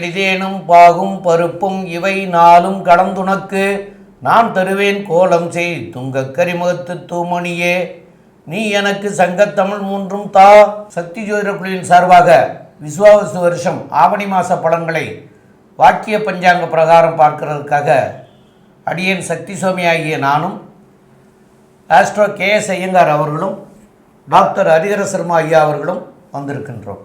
எளிதேனும் பாகும் பருப்பும் இவை நாளும் கடந்துனக்கு நான் தருவேன் கோலம் செய் துங்கக் கரிமுகத்து தூமணியே. நீ எனக்கு சங்கத்தமிழ் மூன்றும் தா. சக்தி ஜோதிட குழுவின் சார்பாக விசுவாவசு வருஷம் ஆவணி மாத பலன்களை வாக்கிய பஞ்சாங்க பிரகாரம் பார்க்கிறதுக்காக அடியேன் சக்தி சுவாமி ஆகிய நானும் ஆஸ்ட்ரோ கே எஸ் ஐயங்கார் அவர்களும் டாக்டர் ஹரிஹர சர்மா ஐயா அவர்களும் வந்திருக்கின்றோம்.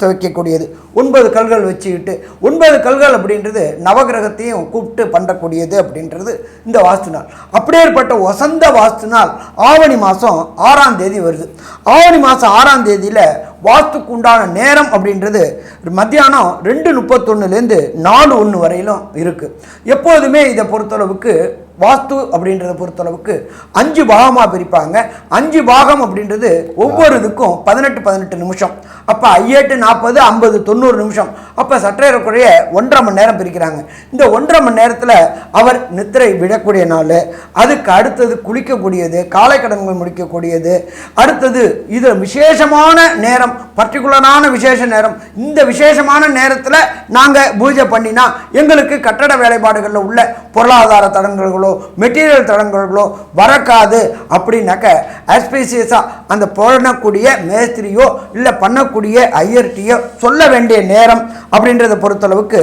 துவைக்கக்கூடியது ஒன்பது கல்கள் வச்சுக்கிட்டு ஒன்பது கல்கள் அப்படின்றது நவகிரகத்தையும் கூப்பிட்டு பண்ணக்கூடியது அப்படின்றது இந்த வாஸ்து நாள். அப்படியேற்பட்ட வசந்த வாஸ்து நாள் ஆவணி மாதம் ஆறாம் தேதி வருது. ஆவணி மாதம் ஆறாம் தேதியில் வாஸ்துக்கு உண்டான நேரம் அப்படின்றது மத்தியானம் ரெண்டு முப்பத்தொன்னுலேருந்து நாலு ஒன்று வரையிலும் இருக்குது எப்போதுமே இதை பொறுத்தளவுக்கு வாஸ்து அப்படின்றத பொறுத்தளவுக்கு அஞ்சு பாகமாக பிரிப்பாங்க. அஞ்சு பாகம் அப்படின்றது ஒவ்வொரு இதுக்கும் பதினெட்டு பதினெட்டு நிமிஷம். அப்போ ஐயெட்டு நாற்பது ஐம்பது தொண்ணூறு நிமிஷம். அப்போ சற்றேறக்குறைய ஒன்றரை மணி நேரம் பிரிக்கிறாங்க. இந்த ஒன்றரை மணி நேரத்தில் அவர் நித்திரை விடக்கூடிய நாள் அதுக்கு அடுத்தது குளிக்கக்கூடியது காலை கடன்கள் முடிக்கக்கூடியது அடுத்தது இது விசேஷமான நேரம் பர்டிகுலரான விசேஷ நேரம். இந்த விசேஷமான நேரத்தில் நாங்கள் பூஜை பண்ணினா எங்களுக்கு கட்டட வேலைப்பாடுகளில் உள்ள பொருளாதார தடங்கல்களோ மெட்டீரியல் தடங்கல்களோ வரக்காது. அப்படின்னாக்க ஆஸ்பீசியஸாக அந்த பண்ணக்கூடிய மேஸ்திரியோ இல்லை பண்ணக்கூடிய ஐயர்ட்டியோ சொல்ல வேண்டிய நேரம் அப்படின்றத பொறுத்தளவுக்கு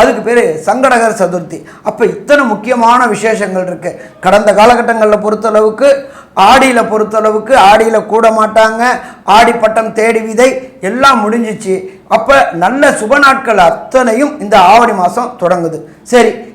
அதுக்கு பேர் சங்கடகர் சதுர்த்தி. அப்போ இத்தனை முக்கியமான விசேஷங்கள் இருக்குது கடந்த காலகட்டங்களில் பொறுத்தளவுக்கு ஆடியில் பொறுத்தளவுக்கு ஆடியில் கூட மாட்டாங்க ஆடி பட்டம் தேடி விதை எல்லாம் முடிஞ்சிச்சு. அப்போ நல்ல சுப நாட்கள் அத்தனையும் இந்த ஆவணி மாதம் தொடங்குது. சரி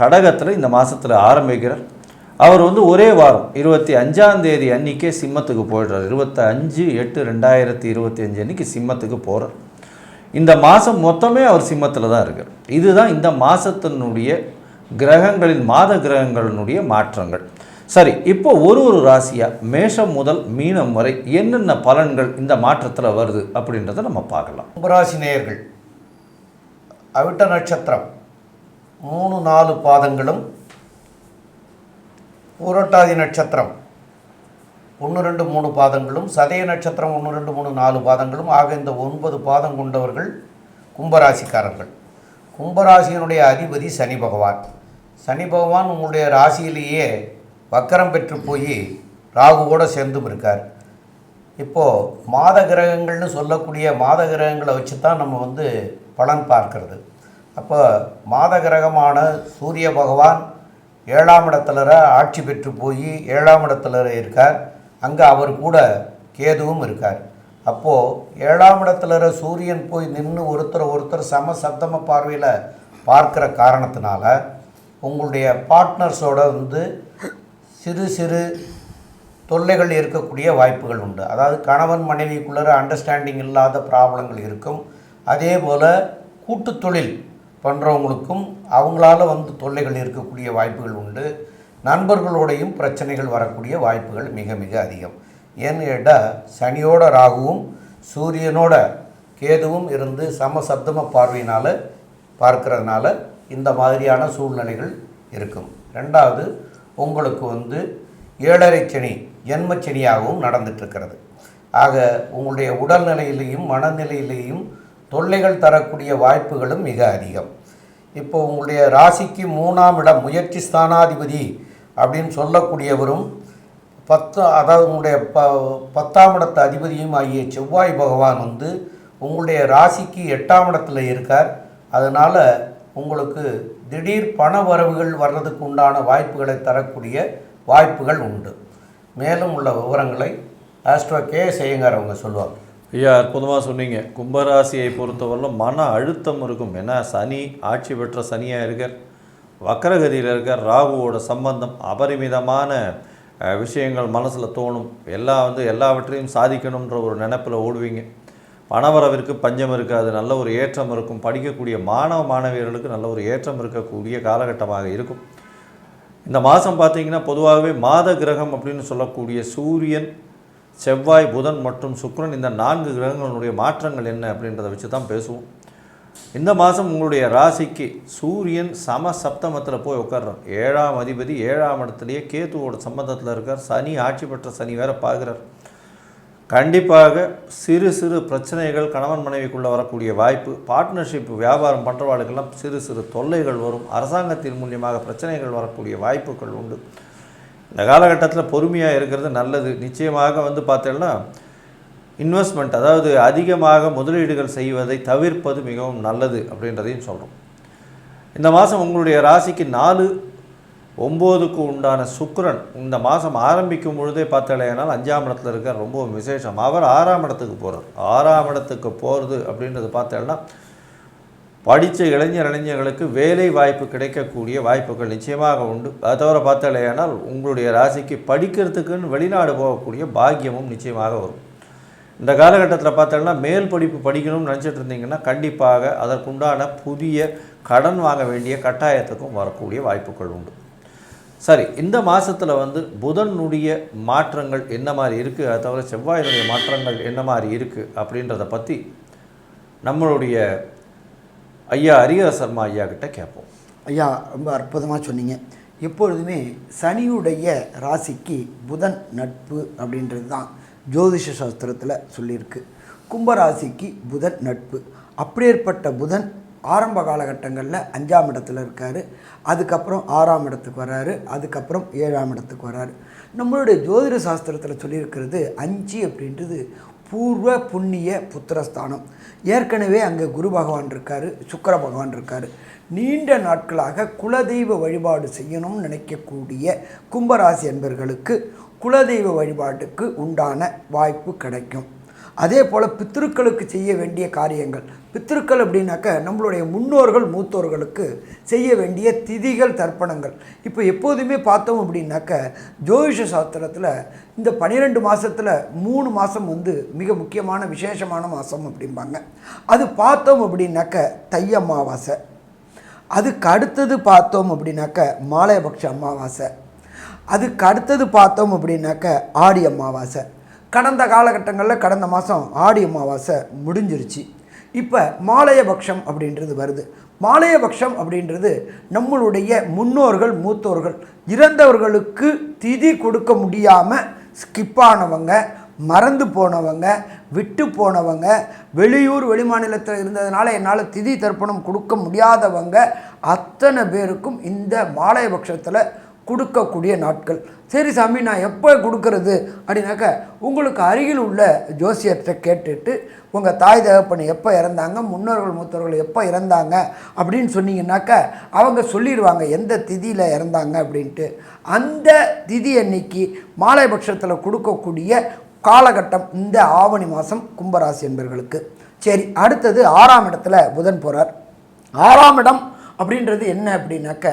கடகத்தில் இந்த மாதத்தில் ஆரம்பிக்கிறார். அவர் வந்து ஒரே வாரம் இருபத்தி அஞ்சாம் தேதி அன்னைக்கே சிம்மத்துக்கு போயிடுறார். இருபத்தி அஞ்சு எட்டு ரெண்டாயிரத்தி இருபத்தி அஞ்சு அன்னைக்கு சிம்மத்துக்கு போகிறார் இந்த மாதம் மொத்தமே அவர் சிம்மத்தில் தான் இருக்கார். இதுதான் இந்த மாதத்தினுடைய கிரகங்களின் மாத கிரகங்களினுடைய மாற்றங்கள். சரி இப்போ ஒரு ஒரு ராசியாக மேஷம் முதல் மீனம் வரை என்னென்ன பலன்கள் இந்த மாற்றத்தில் வருது அப்படின்றத நம்ம பார்க்கலாம். ராசி நேயர்கள் அவிட்ட நட்சத்திரம். மூணு நாலு பாதங்களும் பூரட்டாதி நட்சத்திரம். ஒன்று ரெண்டு மூணு பாதங்களும் சதய நட்சத்திரம் ஒன்று ரெண்டு மூணு நாலு பாதங்களும் ஆக இந்த ஒன்பது பாதம் கொண்டவர்கள் கும்பராசிக்காரர்கள். கும்பராசியினுடைய அதிபதி சனி பகவான். சனி பகவான் உங்களுடைய ராசியிலேயே வக்கரம் பெற்று போய் ராகுவோடு சேர்ந்தும் இருக்கார். இப்போது மாத கிரகங்கள்னு சொல்லக்கூடிய மாத கிரகங்களை வச்சு தான் நம்ம வந்து பலன் பார்க்கறது. அப்போ மாத கிரகமான சூரிய பகவான் ஏழாம் இடத்துல ஆட்சி பெற்று போய் ஏழாம் இடத்துல இருக்கார். அங்கே அவர் கூட கேதுவும் இருக்கார். அப்போது ஏழாம் இடத்துல சூரியன் போய் நின்று ஒருத்தர் ஒருத்தர் சம சப்தம பார்வையில் பார்க்குற காரணத்தினால உங்களுடைய பார்ட்னர்ஸோட வந்து சிறு சிறு தொல்லைகள் இருக்கக்கூடிய வாய்ப்புகள் உண்டு. அதாவது கணவன் மனைவிக்குள்ளே அண்டர்ஸ்டாண்டிங் இல்லாத ப்ராப்ளங்கள் இருக்கும். அதே போல் கூட்டு தொழில் பண்ணுறவங்களுக்கும் அவங்களால வந்து தொல்லைகள் இருக்கக்கூடிய வாய்ப்புகள் உண்டு. நண்பர்களோடையும் பிரச்சனைகள் வரக்கூடிய வாய்ப்புகள் மிக மிக அதிகம். ஏன்னு கேட்டால் சனியோட ராகுவும் சூரியனோட கேதுவும் இருந்து சமசப்தம பார்வையினால் பார்க்கறதுனால இந்த மாதிரியான சூழ்நிலைகள் இருக்கும். ரெண்டாவது உங்களுக்கு வந்து ஏழரை சனி ஜென்மச்சனியாகவும் நடந்துட்டுருக்கிறது ஆக உங்களுடைய உடல்நிலையிலையும் மனநிலையிலையும் தொல்லைகள் தரக்கூடிய வாய்ப்புகளும் மிக அதிகம். இப்போ உங்களுடைய ராசிக்கு மூணாம் இடம் முயற்சி ஸ்தானாதிபதி அப்படின்னு சொல்லக்கூடியவரும் பத்து அதாவது உங்களுடைய ப பத்தாம் இடத்து அதிபதியும் ஆகிய செவ்வாய் பகவான் வந்து உங்களுடைய ராசிக்கு எட்டாம் இடத்துல இருக்கார். அதனால் உங்களுக்கு திடீர் பண வரவுகள் வர்றதுக்கு உண்டான வாய்ப்புகளை தரக்கூடிய வாய்ப்புகள் உண்டு. மேலும் உள்ள விவரங்களை ஆஸ்ட்ரோ கே செய்யுங்கார் அவங்க சொல்லுவாங்க. ஐயா அற்புதமாக சொன்னீங்க. கும்பராசியை பொறுத்தவரையிலும் மன அழுத்தம் இருக்கும். ஏன்னா சனி ஆட்சி பெற்ற சனியாக இருக்கார். வக்கரகதியில் இருக்கார். ராகுவோட சம்பந்தம் அபரிமிதமான விஷயங்கள் மனசில் தோணும். எல்லாம் வந்து எல்லாவற்றையும் சாதிக்கணுன்ற ஒரு நினப்பில் ஓடுவீங்க. பணவரவிற்கு பஞ்சம் இருக்காது. நல்ல ஒரு ஏற்றம் இருக்கும். படிக்கக்கூடிய மாணவ மாணவியர்களுக்கு நல்ல ஒரு ஏற்றம் இருக்கக்கூடிய காலகட்டமாக இருக்கும். இந்த மாதம் பார்த்தீங்கன்னா பொதுவாகவே மாத கிரகம் அப்படின்னு சொல்லக்கூடிய சூரியன் செவ்வாய் புதன் மற்றும் சுக்ரன் இந்த நான்கு கிரகங்களுடைய மாற்றங்கள் என்ன அப்படின்றத வச்சு தான் பேசுவோம். இந்த மாதம் உங்களுடைய ராசிக்கு சூரியன் சம சப்தமத்தில் போய் உட்கார்றார். ஏழாம் அதிபதி ஏழாம் இடத்துலையே கேத்துவோட சம்பந்தத்தில் இருக்கார். சனி ஆட்சி பெற்ற சனி வேற பார்க்குறார். கண்டிப்பாக சிறு சிறு பிரச்சனைகள் கணவன் மனைவிக்குள்ளே வரக்கூடிய வாய்ப்பு பார்ட்னர்ஷிப் வியாபாரம் பண்ணுறவாளுக்கெல்லாம் சிறு சிறு தொல்லைகள் வரும். அரசாங்கத்தின் மூலியமாக பிரச்சனைகள் வரக்கூடிய வாய்ப்புகள் உண்டு. இந்த காலகட்டத்தில் பொறுமையாக இருக்கிறது நல்லது. நிச்சயமாக வந்து பார்த்தீங்கன்னா இன்வெஸ்ட்மெண்ட் அதாவது அதிகமாக முதலீடுகள் செய்வதை தவிர்ப்பது மிகவும் நல்லது அப்படின்றதையும் சொல்கிறோம் இந்த மாதம் உங்களுடைய ராசிக்கு நாலு ஒம்போதுக்கு உண்டான சுக்கரன் இந்த மாதம் ஆரம்பிக்கும் பொழுதே பார்த்தாலேனால் அஞ்சாம் இடத்துல இருக்க ரொம்ப விசேஷம். அவர் ஆறாம் இடத்துக்கு போகிறார் ஆறாம் இடத்துக்கு போகிறது அப்படின்றது பார்த்தேன்னா படித்த இளைஞர் இளைஞர்களுக்கு வேலை வாய்ப்பு கிடைக்கக்கூடிய வாய்ப்புகள் நிச்சயமாக உண்டு. அதை தவிர பார்த்தாலேயானால் உங்களுடைய ராசிக்கு படிக்கிறதுக்குன்னு வெளிநாடு போகக்கூடிய பாக்கியமும் நிச்சயமாக வரும். இந்த காலகட்டத்தில் பார்த்தோம்னா மேல் படிப்பு படிக்கணும்னு நினச்சிட்டு இருந்தீங்கன்னா கண்டிப்பாக அதற்குண்டான புதிய கடன் வாங்க வேண்டிய கட்டாயத்துக்கும் வரக்கூடிய வாய்ப்புகள் உண்டு. சரி இந்த மாதத்தில் வந்து புதனுடைய மாற்றங்கள் என்ன மாதிரி இருக்குது அதை தவிர செவ்வாயினுடைய மாற்றங்கள் என்ன மாதிரி இருக்குது அப்படின்றத பற்றி நம்மளுடைய ஐயா ஹரிஹர சர்மா ஐயா கிட்ட கேட்போம். ஐயா ரொம்ப அற்புதமாக சொன்னீங்க. எப்பொழுதுமே சனியுடைய ராசிக்கு புதன் நட்பு அப்படின்றது தான் ஜோதிஷ சாஸ்திரத்தில் சொல்லியிருக்கு. கும்பராசிக்கு புதன் நட்பு. அப்படியேற்பட்ட புதன் ஆரம்ப காலகட்டங்களில் அஞ்சாம் இடத்துல இருக்கார். அதுக்கப்புறம் ஆறாம் இடத்துக்கு வராரு அதுக்கப்புறம் ஏழாம் இடத்துக்கு வராரு நம்மளுடைய ஜோதிட சாஸ்திரத்தில் சொல்லியிருக்கிறது அஞ்சு அப்படின்றது பூர்வ புண்ணிய புத்திரஸ்தானம். ஏற்கனவே அங்கே குரு பகவான் இருக்கார் சுக்கர பகவான் இருக்கார். நீண்ட நாட்களாக குலதெய்வ வழிபாடு செய்யணும்னு நினைக்கக்கூடிய கும்பராசி என்பர்களுக்கு குலதெய்வ வழிபாட்டுக்கு உண்டான வாய்ப்பு கிடைக்கும். அதே போல் பித்திருக்களுக்கு செய்ய வேண்டிய காரியங்கள் பித்திருக்கள் அப்படின்னாக்க நம்மளுடைய முன்னோர்கள் மூத்தோர்களுக்கு செய்ய வேண்டிய திதிகள் தர்ப்பணங்கள். இப்போ எப்போதுமே பார்த்தோம் அப்படின்னாக்க ஜோதிஷ சாஸ்திரத்தில் இந்த பன்னிரெண்டு மாதத்தில் மூணு மாதம் வந்து மிக முக்கியமான விசேஷமான மாதம் அப்படிம்பாங்க. அது பார்த்தோம் அப்படின்னாக்க தை அமாவாசை. அதுக்கு அடுத்தது பார்த்தோம் அப்படின்னாக்க மாலையபக்ஷ அமாவாசை. அதுக்கு அடுத்தது பார்த்தோம் அப்படின்னாக்க ஆடி அமாவாசை. கடந்த காலகட்டங்களில் கடந்த மாதம் ஆடி அமாவாசை முடிஞ்சிருச்சு. இப்போ மாலையபக்ஷம் அப்படின்றது வருது. மாலையபக்ஷம் அப்படின்றது நம்மளுடைய முன்னோர்கள் மூத்தோர்கள் இறந்தவர்களுக்கு திதி கொடுக்க முடியாமல் ஸ்கிப் ஆனவங்க மறந்து போனவங்க விட்டு போனவங்க வெளியூர் வெளிமாநிலத்தில் இருந்ததுனால என்னால் திதி தர்ப்பணம் கொடுக்க முடியாதவங்க அத்தனை பேருக்கும் இந்த மாலையபக்ஷத்தில் கொடுக்கக்கூடிய நாட்கள். சரி சாமி நான் எப்போ கொடுக்கறது? அப்படின்னாக்க உங்களுக்கு அருகில் உள்ள ஜோசியத்தை கேட்டுட்டு உங்கள் தாய் தகப்பன் எப்போ இறந்தாங்க முன்னோர்கள் மூத்தவர்கள் எப்போ இறந்தாங்க அப்படின்னு சொன்னீங்கன்னாக்க அவங்க சொல்லிடுவாங்க எந்த திதியில் இறந்தாங்க அப்படின்ட்டு. அந்த திதி அன்னைக்கு மாலைபட்சத்தில் கொடுக்கக்கூடிய காலகட்டம் இந்த ஆவணி மாதம் கும்பராசி என்பர்களுக்கு. சரி அடுத்தது ஆறாம் இடத்துல புதன் போகிறார் ஆறாம் இடம் அப்படின்றது என்ன அப்படின்னாக்க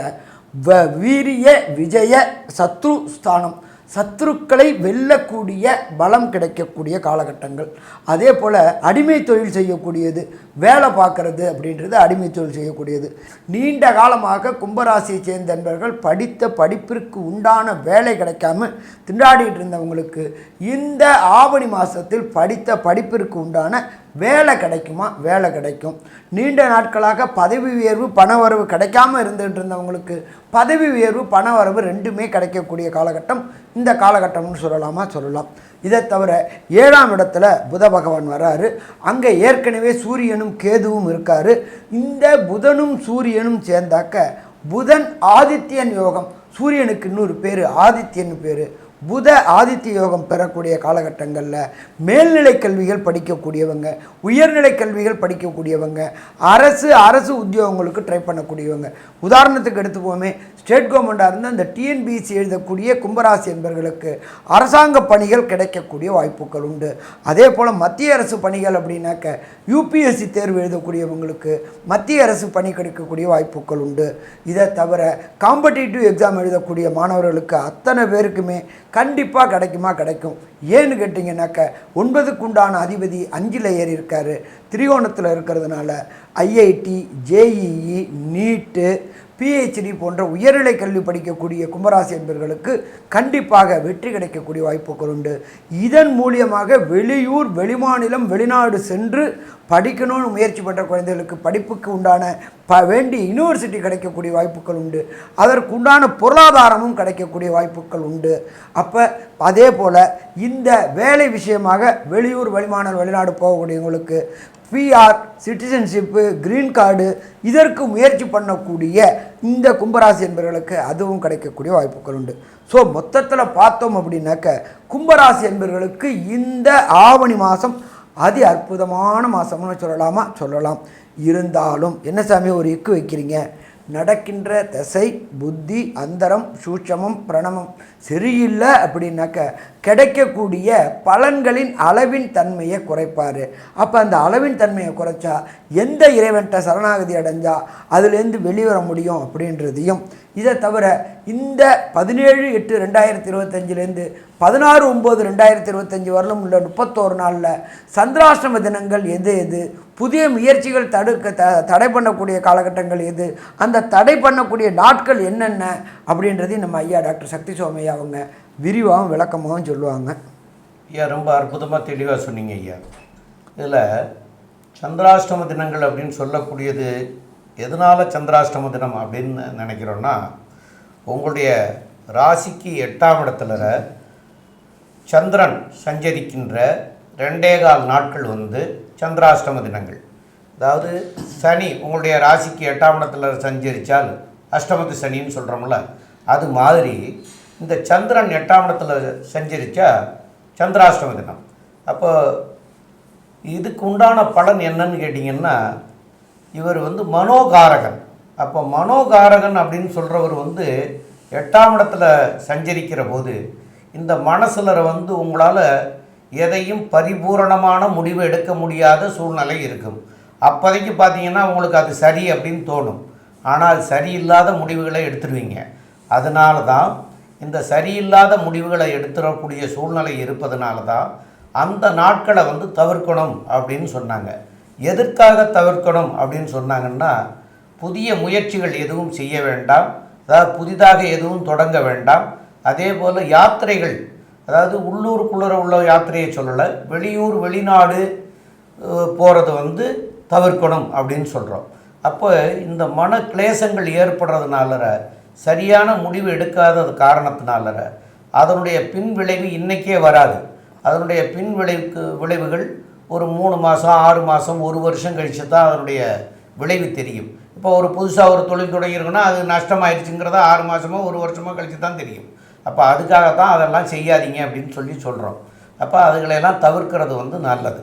வ வீரிய விஜய சத்ரு ஸ்தானம். சத்ருக்களை வெல்லக்கூடிய பலம் கிடைக்கக்கூடிய காலகட்டங்கள். அதே போல் அடிமை தொழில் செய்யக்கூடியது. வேலை பார்க்கறது அப்படின்றது அடிமை தொழில் செய்யக்கூடியது. நீண்ட காலமாக கும்பராசியை சேர்ந்த நண்பர்கள் படித்த படிப்பிற்கு உண்டான வேலை கிடைக்காம திண்டாடிட்டு இருந்தவங்களுக்கு இந்த ஆவணி மாதத்தில் படித்த படிப்பிற்கு உண்டான வேலை கிடைக்குமா? வேலை கிடைக்கும். நீண்ட நாட்களாக பதவி உயர்வு பணவரவு கிடைக்காம இருந்துகிட்டு இருந்தவங்களுக்கு பதவி உயர்வு பணவரவு ரெண்டுமே கிடைக்கக்கூடிய காலகட்டம் இந்த காலகட்டம்னு சொல்லலாமா? சொல்லலாம். இதை தவிர ஏழாம் இடத்துல புத பகவான் வராரு. அங்கே ஏற்கனவே சூரியனும் கேதுவும் இருக்காரு. இந்த புதனும் சூரியனும் சேர்ந்தாக்க புதன் ஆதித்யன் யோகம். சூரியனுக்கு இன்னொரு பேர் ஆதித்யன் பேர். புத ஆதித்ய யோகம் பெறக்கூடிய காலகட்டங்களில் மேல்நிலை கல்விகள் படிக்கக்கூடியவங்க உயர்நிலை கல்விகள் படிக்கக்கூடியவங்க அரசு அரசு உத்தியோகங்களுக்கு ட்ரை பண்ணக்கூடியவங்க. உதாரணத்துக்கு எடுத்துப்போமே ஸ்டேட் கவர்மெண்ட்டாக இருந்து அந்த டிஎன்பிசி எழுதக்கூடிய கும்பராசி என்பவர்களுக்கு அரசாங்க பணிகள் கிடைக்கக்கூடிய வாய்ப்புகள் உண்டு. அதே போல் மத்திய அரசு பணிகள் அப்படின்னாக்க யூபிஎஸ்சி தேர்வு எழுதக்கூடியவங்களுக்கு மத்திய அரசு பணி கிடைக்கக்கூடிய வாய்ப்புகள் உண்டு. இதை தவிர காம்படிட்டிவ் எக்ஸாம் எழுதக்கூடிய மாணவர்களுக்கு அத்தனை பேருக்குமே கண்டிப்பாக கிடைக்குமா கிடைக்கும். ஏன்னு கேட்டிங்கனாக்க ஒன்பதுக்குண்டான அதிபதி அஞ்சில் ஏறி இருக்கார். திரிகோணத்தில் இருக்கிறதுனால ஐஐடி ஜேஇஇ நீட்டு பிஹெச்டி போன்ற உயர்நிலை கல்வி படிக்கக்கூடிய கும்பராசி என்பர்களுக்கு கண்டிப்பாக வெற்றி கிடைக்கக்கூடிய வாய்ப்புகள் உண்டு. இதன் மூலியமாக வெளியூர் வெளிமாநிலம் வெளிநாடு சென்று படிக்கணும்னு முயற்சி பண்ணுற குழந்தைகளுக்கு படிப்புக்கு உண்டான ப வேண்டிய யூனிவர்சிட்டி கிடைக்கக்கூடிய வாய்ப்புகள் உண்டு. அதற்கு உண்டான பொருளாதாரமும் கிடைக்கக்கூடிய வாய்ப்புகள் உண்டு. அப்போ அதே போல் இந்த வேலை விஷயமாக வெளியூர் வெளிமாநிலம் வெளிநாடு போகக்கூடியவங்களுக்கு பிஆர் சிட்டிசன்ஷிப்பு கிரீன் கார்டு இதற்கு முயற்சி பண்ணக்கூடிய இந்த கும்பராசி என்பவர்களுக்கு அதுவும் கிடைக்கக்கூடிய வாய்ப்புகள் உண்டு. ஸோ மொத்தத்தில் பார்த்தோம் அப்படின்னாக்க கும்பராசி என்பவர்களுக்கு இந்த ஆவணி மாதம் அதி அற்புதமான மாதம்னு சொல்லலாமா? சொல்லலாம். இருந்தாலும் என்ன சாமி ஒரு இக்கு வைக்கிறீங்க. நடக்கின்ற தசை புத்தி அந்தரம் சூட்சமம் பிரணமம் சரியில்லை அப்படின்னாக்க கிடைக்கக்கூடிய பலன்களின் அளவின் தன்மையை குறைப்பார். அப்போ அந்த அளவின் தன்மையை குறைச்சா எந்த இறைவன்கிட்ட சரணாகதி அடைஞ்சா அதுலேருந்து வெளிவர முடியும் அப்படின்றதையும். இதை தவிர இந்த பதினேழு எட்டு ரெண்டாயிரத்தி இருபத்தஞ்சிலேருந்து பதினாறு ஒம்பது ரெண்டாயிரத்தி இருபத்தஞ்சி வரலும் உள்ள முப்பத்தோரு நாளில் சந்திராஷ்டம தினங்கள் எது எது? புதிய முயற்சிகள் தடுக்க த தடை பண்ணக்கூடிய காலகட்டங்கள் எது? அந்த தடை பண்ணக்கூடிய நாட்கள் என்னென்ன? அப்படின்றதையும் நம்ம ஐயா டாக்டர் சக்தி சோமையா அவங்க விரிவாகவும் விளக்கமாகவும் சொல்லுவாங்க. ஐயா ரொம்ப அற்புதமாக தெளிவாக சொன்னீங்க ஐயா. இதில் சந்திராஷ்டம தினங்கள் அப்படின்னு சொல்லக்கூடியது எதனால் சந்திராஷ்டம தினம் அப்படின்னு நினைக்கிறோன்னா உங்களுடைய ராசிக்கு எட்டாம் இடத்துல சந்திரன் சஞ்சரிக்கின்ற ரெண்டே கால் நாட்கள் வந்து சந்திராஷ்டம தினங்கள். அதாவது சனி உங்களுடைய ராசிக்கு எட்டாம் இடத்துல சஞ்சரித்தால் அஷ்டமத்து சனின்னு சொல்கிறோம்ல அது மாதிரி இந்த சந்திரன் எட்டாம் இடத்துல சஞ்சரித்தா சந்திராஷ்டம தினம் அப்போ இதுக்கு உண்டான பலன் என்னன்னு கேட்டிங்கன்னா இவர் வந்து மனோகாரகன். அப்போ மனோகாரகன் அப்படின்னு சொல்கிறவர் வந்து எட்டாம் இடத்துல சஞ்சரிக்கிற போது இந்த மனசில் வந்து உங்களால் எதையும் பரிபூரணமான முடிவு எடுக்க முடியாத சூழ்நிலை இருக்கும். அப்போதைக்கு பார்த்தீங்கன்னா உங்களுக்கு அது சரி அப்படின்னு தோணும். ஆனால் சரியில்லாத முடிவுகளை எடுத்துருவீங்க. அதனால தான் இந்த சரியில்லாத முடிவுகளை எடுத்துடக்கூடிய சூழ்நிலை இருப்பதனால தான் அந்த நாட்களை வந்து தவிர்க்கணும் அப்படின்னு சொன்னாங்க. எதற்காக தவிர்க்கணும் அப்படின்னு சொன்னாங்கன்னா புதிய முயற்சிகள் எதுவும் செய்ய வேண்டாம். அதாவது புதிதாக எதுவும் தொடங்க வேண்டாம். அதே போல் யாத்திரைகள் அதாவது உள்ளூருக்குள்ளே உள்ள யாத்திரையை சொல்லலை வெளியூர் வெளிநாடு போகிறது வந்து தவிர்க்கணும் அப்படின்னு சொல்கிறோம் அப்போ இந்த மன கிளேசங்கள் ஏற்படுறதுனால சரியான முடிவு எடுக்காதது காரணத்தினால அதனுடைய பின் விளைவு இன்றைக்கே வராது. அதனுடைய பின் விளைவுக்கு விளைவுகள் ஒரு மூணு மாதம் ஆறு மாதம் ஒரு வருஷம் கழித்து தான் அதனுடைய விளைவு தெரியும். இப்போ ஒரு புதுசாக ஒரு தொழில் தொடங்கியிருக்குன்னா அது நஷ்டமாயிருச்சுங்கிறத ஆறு மாதமோ ஒரு வருஷமோ கழித்து தான் தெரியும். அப்போ அதுக்காக தான் அதெல்லாம் செய்யாதீங்க அப்படின்னு சொல்லி சொல்கிறோம் அப்போ அதுகளையெல்லாம் தவிர்க்கிறது வந்து நல்லது.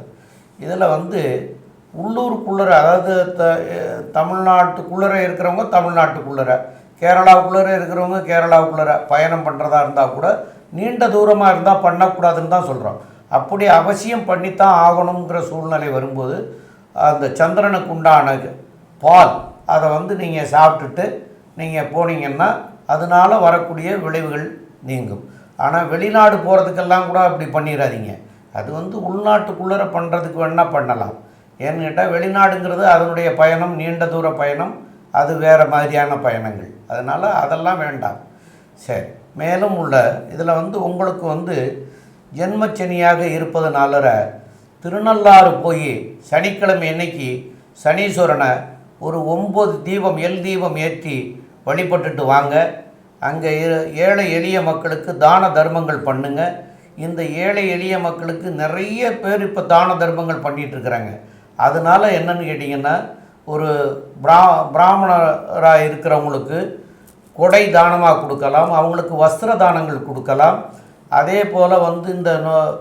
இதில் வந்து உள்ளூருக்குள்ளர அதாவது த தமிழ்நாட்டுக்குள்ளர இருக்கிறவங்க தமிழ்நாட்டுக்குள்ளர கேரளாவுக்குள்ளே இருக்கிறவங்க கேரளாவுக்குள்ளே பயணம் பண்ணுறதா இருந்தால் கூட நீண்ட தூரமாக இருந்தால் பண்ணக்கூடாதுன்னு தான் சொல்கிறோம் அப்படி அவசியம் பண்ணித்தான் ஆகணுங்கிற சூழ்நிலை வரும்போது அந்த சந்திரனுக்கு உண்டான பால் அதை வந்து நீங்கள் சாப்பிட்டுட்டு நீங்கள் போனீங்கன்னா அதனால் வரக்கூடிய விளைவுகள் நீங்கும். ஆனால் வெளிநாடு போகிறதுக்கெல்லாம் கூட அப்படி பண்ணிடாதீங்க அது வந்து உள்நாட்டுக்குள்ளே பண்ணுறதுக்கு வேணால் பண்ணலாம். ஏன்னு கேட்டால் வெளிநாடுங்கிறது அதனுடைய பயணம் நீண்ட தூர பயணம் அது வேறு மாதிரியான பயணங்கள். அதனால் அதெல்லாம் வேண்டாம். சரி. மேலும் உள்ள இதில் வந்து உங்களுக்கு வந்து ஜென்மச்சனியாக இருப்பதனால திருநள்ளாறு போய் சனிக்கிழமை அன்னைக்கு சனீஸ்வரனை ஒரு ஒம்பது தீபம் எல் தீபம் ஏற்றி வழிபட்டுட்டு வாங்க. அங்கே ஏழை எளிய மக்களுக்கு தான தர்மங்கள் பண்ணுங்க. இந்த ஏழை எளிய மக்களுக்கு நிறைய பேர் இப்போ தான தர்மங்கள் பண்ணிகிட்ருக்குறாங்க அதனால் என்னென்னு என்னன்னு கேட்டிங்கன்னா ஒரு பிரா பிராமணராக இருக்கிறவங்களுக்கு கொடை தானமாக கொடுக்கலாம் அவங்களுக்கு வஸ்திர தானங்கள் கொடுக்கலாம். அதே போல் வந்து இந்த நோ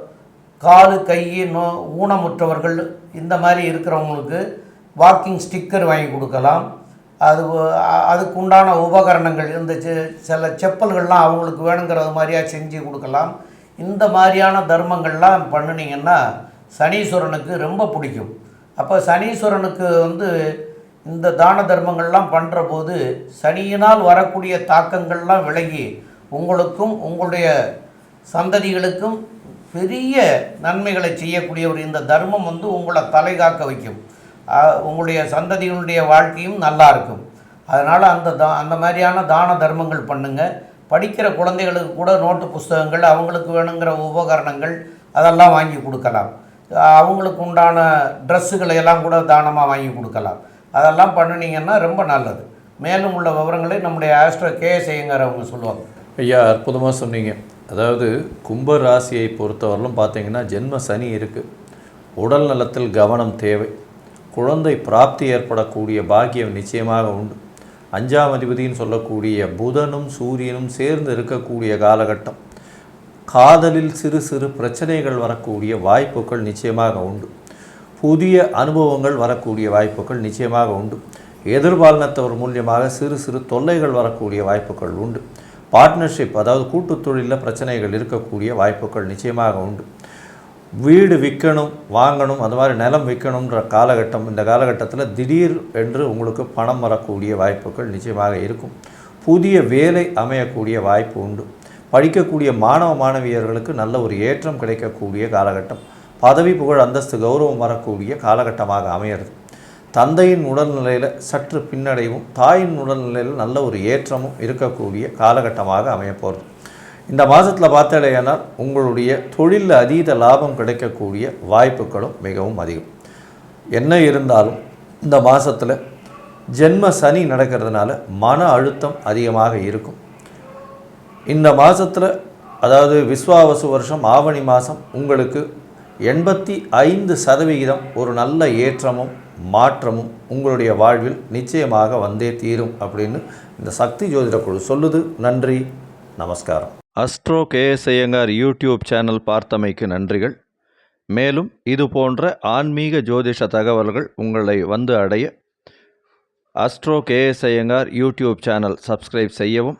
காலு கை நோ ஊனமுற்றவர்கள் இந்த மாதிரி இருக்கிறவங்களுக்கு வாக்கிங் ஸ்டிக்கர் வாங்கி கொடுக்கலாம். அது அ- அதுக்கு உண்டான உபகரணங்கள் இந்த சில செப்பல்கள்லாம் அவங்களுக்கு வேணுங்கிறது மாதிரியா செஞ்சு கொடுக்கலாம். இந்த மாதிரியான தர்மங்கள்லாம் பண்ணினீங்கன்னா சனீஸ்வரனுக்கு ரொம்ப பிடிக்கும். அப்போ சனீஸ்வரனுக்கு வந்து இந்த தான தர்மங்கள்லாம் பண்ணுற போது சனியினால் வரக்கூடிய தாக்கங்கள்லாம் விலகி உங்களுக்கும் உங்களுடைய சந்ததிகளுக்கும் பெரிய நன்மைகளை செய்யக்கூடிய ஒரு இந்த தர்மம் வந்து உங்களை தலை காக்க வைக்கும். உங்களுடைய சந்ததிகளுடைய வாழ்க்கையும் நல்லா இருக்கும். அதனால் அந்த தா அந்த மாதிரியான தான தர்மங்கள் பண்ணுங்கள் படிக்கிற குழந்தைகளுக்கு கூட நோட்டு புஸ்தகங்கள் அவங்களுக்கு வேணுங்கிற உபகரணங்கள் அதெல்லாம் வாங்கி கொடுக்கலாம். அவங்களுக்கு உண்டான ட்ரெஸ்ஸுகளை எல்லாம் கூட தானமாக வாங்கி கொடுக்கலாம். அதெல்லாம் பண்ணினீங்கன்னா ரொம்ப நல்லது. மேலும் உள்ள விவரங்களை நம்முடைய ஆஸ்ட்ரோ கேஎஸ்ஐங்கிற அவங்க சொல்லுவாங்க. ஐயா அற்புதமாக சொன்னீங்க. அதாவது கும்ப ராசியை பொறுத்தவரையிலும் பார்த்தீங்கன்னா ஜென்ம சனி இருக்குது உடல் நலத்தில் கவனம் தேவை. குழந்தை பிராப்தி ஏற்படக்கூடிய பாக்கியம் நிச்சயமாக உண்டு. அஞ்சாம் அதிபதினு சொல்லக்கூடிய புதனும் சூரியனும் சேர்ந்து இருக்கக்கூடிய காலகட்டம். காதலில் சிறு சிறு பிரச்சனைகள் வரக்கூடிய வாய்ப்புகள் நிச்சயமாக உண்டு. புதிய அனுபவங்கள் வரக்கூடிய வாய்ப்புகள் நிச்சயமாக உண்டு. எதிர்பாலினத்தவர் மூலியமாக சிறு சிறு தொல்லைகள் வரக்கூடிய வாய்ப்புகள் உண்டு. பார்ட்னர்ஷிப் அதாவது கூட்டுத் தொழிலில் பிரச்சனைகள் இருக்கக்கூடிய வாய்ப்புகள் நிச்சயமாக உண்டு. வீடு விற்கணும் வாங்கணும் அந்த மாதிரி நிலம் விற்கணுன்ற காலகட்டம் இந்த காலகட்டத்தில் திடீர் என்று உங்களுக்கு பணம் வரக்கூடிய வாய்ப்புகள் நிச்சயமாக இருக்கும். புதிய வேலை அமையக்கூடிய வாய்ப்பு உண்டு. படிக்கக்கூடிய மாணவ மாணவியர்களுக்கு நல்ல ஒரு ஏற்றம் கிடைக்கக்கூடிய காலகட்டம். பதவி புகழ் அந்தஸ்து கௌரவம் வரக்கூடிய காலகட்டமாக அமையிறது. தந்தையின் உடல்நிலையில் சற்று பின்னடைவும் தாயின் உடல்நிலையில் நல்ல ஒரு ஏற்றமும் இருக்கக்கூடிய காலகட்டமாக அமையப்போகிறது இந்த மாதத்தில் பார்த்தாலேயானால் உங்களுடைய தொழிலில் அதீத லாபம் கிடைக்கக்கூடிய வாய்ப்புகளும் மிகவும் அதிகம். என்ன இருந்தாலும் இந்த மாதத்தில் ஜென்ம சனி நடக்கிறதுனால மன அழுத்தம் அதிகமாக இருக்கும். இந்த மாதத்தில் அதாவது விஸ்வாவசு வருஷம் ஆவணி மாதம் உங்களுக்கு எண்பத்தி ஐந்து சதவிகிதம் ஒரு நல்ல ஏற்றமும் மாற்றமும் உங்களுடைய வாழ்வில் நிச்சயமாக வந்தே தீரும் அப்படின்னு இந்த சக்தி ஜோதிட குழு சொல்லுது. நன்றி நமஸ்காரம். Astro KS Iyengar YouTube channel பார்த்தமைக்கு நன்றிகள். மேலும் இது போன்ற ஆன்மீக ஜோதிஷ தகவல்கள் உங்களை வந்து அடைய astro KS Iyengar YouTube channel subscribe செய்யவும்